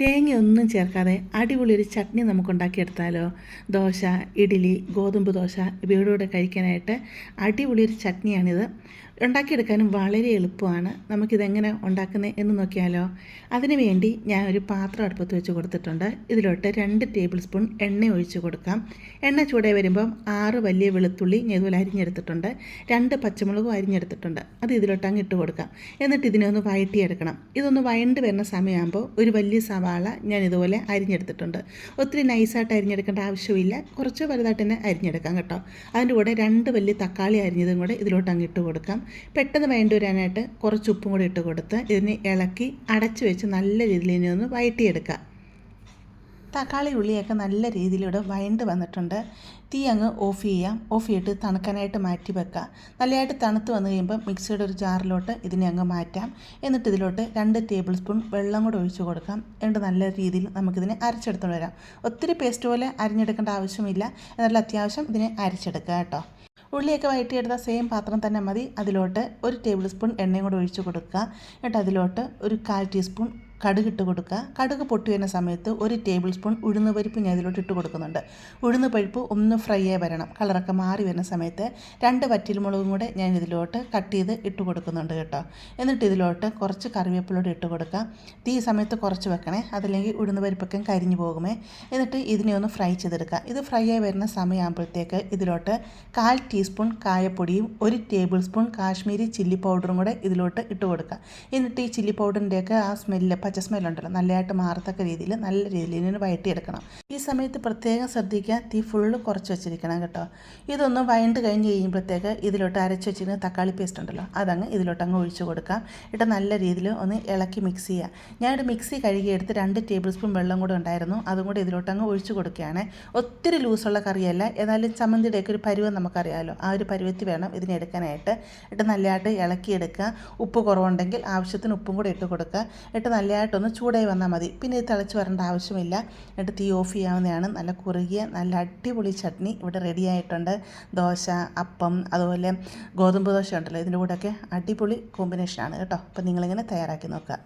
തേങ്ങയൊന്നും ചേർക്കാതെ അടിപൊളി ഒരു ചട്നി നമുക്കുണ്ടാക്കിയെടുത്താലോ? ദോശ ഇഡ്ഡലി ഗോതമ്പ് ദോശ ഇവയുടെ കൂടെ കഴിക്കാനായിട്ട് അടിപൊളി ഒരു ചട്നിയാണിത്. ഉണ്ടാക്കിയെടുക്കാനും വളരെ എളുപ്പമാണ് നമുക്കിതെങ്ങനെ ഉണ്ടാക്കുന്നത് എന്ന് നോക്കിയാലോ. അതിന് വേണ്ടി ഞാൻ ഒരു പാത്രം അടുപ്പത്ത് വെച്ച് കൊടുത്തിട്ടുണ്ട്. ഇതിലോട്ട് രണ്ട് ടേബിൾ സ്പൂൺ എണ്ണ ഒഴിച്ച് കൊടുക്കാം. എണ്ണ ചൂടായി വരുമ്പം ആറ് വലിയ വെളുത്തുള്ളി ഞാൻ ഇതുപോലെ അരിഞ്ഞെടുത്തിട്ടുണ്ട്. രണ്ട് പച്ചമുളകും അരിഞ്ഞെടുത്തിട്ടുണ്ട്. അത് ഇതിലോട്ട് അങ്ങ് ഇട്ട് കൊടുക്കാം. എന്നിട്ട് ഇതിനെ ഒന്ന് വഴറ്റിയെടുക്കണം. ഇതൊന്ന് വഴണ്ട് വരുന്ന സമയമാകുമ്പോൾ ഒരു വലിയ സവാള ഞാൻ ഇതുപോലെ അരിഞ്ഞെടുത്തിട്ടുണ്ട്. ഒത്തിരി നൈസായിട്ട് അരിഞ്ഞെടുക്കേണ്ട ആവശ്യമില്ല. കുറച്ച് വലുതായിട്ട് തന്നെ അരിഞ്ഞെടുക്കാം കേട്ടോ. അതിന്റെ കൂടെ രണ്ട് വലിയ തക്കാളി അരിഞ്ഞതും കൂടെ ഇതിലോട്ട് അങ്ങ് ഇട്ട് കൊടുക്കാം. പെട്ടെന്ന് വേണ്ടി വരാനായിട്ട് കുറച്ച് ഉപ്പും കൂടി ഇട്ട് കൊടുത്ത് ഇതിന് ഇളക്കി അടച്ചു വെച്ച് നല്ല രീതിയിൽ ഇനി ഒന്ന് വഴറ്റിയെടുക്കുക തക്കാളി ഉള്ളിയൊക്കെ നല്ല രീതിയിലൂടെ വയണ്ട് വന്നിട്ടുണ്ട്. തീ അങ്ങ് ഓഫ് ചെയ്യാം. ഓഫ് ചെയ്തിട്ട് തണുക്കാനായിട്ട് മാറ്റി വെക്കുക നല്ലതായിട്ട് തണുത്ത് വന്നു കഴിയുമ്പോൾ മിക്സിയുടെ ഒരു ജാറിലോട്ട് ഇതിനെ അങ്ങ് മാറ്റാം. എന്നിട്ട് ഇതിലോട്ട് രണ്ട് ടേബിൾ സ്പൂൺ വെള്ളം കൂടെ ഒഴിച്ച് കൊടുക്കാം. എന്നിട്ട് നല്ല രീതിയിൽ നമുക്കിതിനെ അരച്ചെടുത്തുകൊണ്ട് വരാം. ഒത്തിരി പേസ്റ്റ് പോലെ അരിഞ്ഞെടുക്കേണ്ട ആവശ്യമില്ല. എന്നാലും അത്യാവശ്യം ഇതിനെ അരച്ചെടുക്കുക കേട്ടോ. ഉള്ളിയൊക്കെ വഴറ്റിയെടുത്ത സെയിം പാത്രം തന്നെ മതി. അതിലോട്ട് ഒരു ടേബിൾ സ്പൂൺ എണ്ണയും കൂടെ ഒഴിച്ച് കൊടുക്കുക. എന്നിട്ട് അതിലോട്ട് ഒരു കാൽ ടീസ്പൂൺ കടുക് ഇട്ട് കൊടുക്കുക. കടുക് പൊട്ടി വരുന്ന സമയത്ത് ഒരു ടേബിൾ സ്പൂൺ ഉഴുന്ന് പരിപ്പ് ഞാൻ ഇതിലോട്ട് ഇട്ട് കൊടുക്കുന്നുണ്ട്. ഉഴുന്ന് പരിപ്പ് ഒന്ന് ഫ്രൈ ആയി വരണം. കളറൊക്കെ മാറി വരുന്ന സമയത്ത് രണ്ട് വറ്റിൽമുളകും കൂടെ ഞാൻ ഇതിലോട്ട് കട്ട് ചെയ്ത് ഇട്ട് കൊടുക്കുന്നുണ്ട് കേട്ടോ. എന്നിട്ട് ഇതിലോട്ട് കുറച്ച് കറിവേപ്പിലോട്ട് ഇട്ട് കൊടുക്കാം തീ സമയത്ത് കുറച്ച് വെക്കണേ. അതല്ലെങ്കിൽ ഉഴുന്ന് പരിപ്പൊക്കെ കരിഞ്ഞു പോകുമേ. എന്നിട്ട് ഇതിനെ ഒന്ന് ഫ്രൈ ചെയ്തെടുക്കുക. ഇത് ഫ്രൈ ആയി വരുന്ന സമയമാകുമ്പോഴത്തേക്ക് ഇതിലോട്ട് കാൽ ടീസ്പൂൺ കായപ്പൊടിയും ഒരു ടേബിൾ സ്പൂൺ കാശ്മീരി ചില്ലി പൗഡറും കൂടെ ഇതിലോട്ട് ഇട്ട് കൊടുക്കുക. എന്നിട്ട് ഈ ചില്ലി പൗഡറിന്റെയൊക്കെ ആ സ്മെല്ല് പച്ച സ്മെല്ലുണ്ടല്ലോ നല്ലതായിട്ട് മാറത്തക്ക രീതിയിൽ നല്ല രീതിയിൽ ഇതിന് വഴറ്റിയെടുക്കണം ഈ സമയത്ത് പ്രത്യേകം ശ്രദ്ധിക്കുക തീ ഫുള്ള് കുറച്ച് വെച്ചിരിക്കണം കേട്ടോ. ഇതൊന്ന് വഴണ്ട് കഴിഞ്ഞ് കഴിയുമ്പോഴത്തേക്ക് ഇതിലോട്ട് അരച്ച് വെച്ചിരുന്ന തക്കാളി പേസ്റ്റ് ഉണ്ടല്ലോ അതങ്ങ് ഇതിലോട്ട് അങ്ങ് ഒഴിച്ച് കൊടുക്കാം. ഇട്ട് നല്ല രീതിയിൽ ഒന്ന് ഇളക്കി മിക്സ് ചെയ്യുക ഞാനൊരു മിക്സി കഴുകിയെടുത്ത് രണ്ട് ടേബിൾ സ്പൂൺ വെള്ളം കൂടെ ഉണ്ടായിരുന്നു. അതും കൂടി ഇതിലോട്ട് അങ്ങ് ഒഴിച്ച് കൊടുക്കുകയാണ്. ഒത്തിരി ലൂസുള്ള കറിയല്ല. ഏതായാലും ചമ്മന്തിയുടെയൊക്കെ ഒരു പരുവം നമുക്കറിയാമല്ലോ. ആ ഒരു പരുവത്തിൽ വേണം ഇതിനെ എടുക്കാനായിട്ട്. ഇട്ട് നല്ലതായിട്ട് ഇളക്കിയെടുക്കുക. ഉപ്പ് കുറവുണ്ടെങ്കിൽ ആവശ്യത്തിന് ഉപ്പും കൂടെ ഇട്ട് കൊടുക്കുക. ഇട്ട് നല്ലതായിട്ടൊന്ന് ചൂടായി വന്നാൽ മതി. പിന്നെ ഇത് തിളച്ച് വരേണ്ട ആവശ്യമില്ല. എന്നിട്ട് തീ ഓഫ് ചെയ്യാവുന്നതാണ്. നല്ല കുറുകിയ നല്ല അടിപൊളി ചട്നി ഇവിടെ റെഡിയായിട്ടുണ്ട് ദോശ അപ്പം അതുപോലെ ഗോതമ്പ് ദോശ ഉണ്ടല്ലോ ഇതിന്റെ കൂടെയൊക്കെ അടിപൊളി കോമ്പിനേഷനാണ് കേട്ടോ. അപ്പോൾ നിങ്ങളിങ്ങനെ തയ്യാറാക്കി നോക്കുക.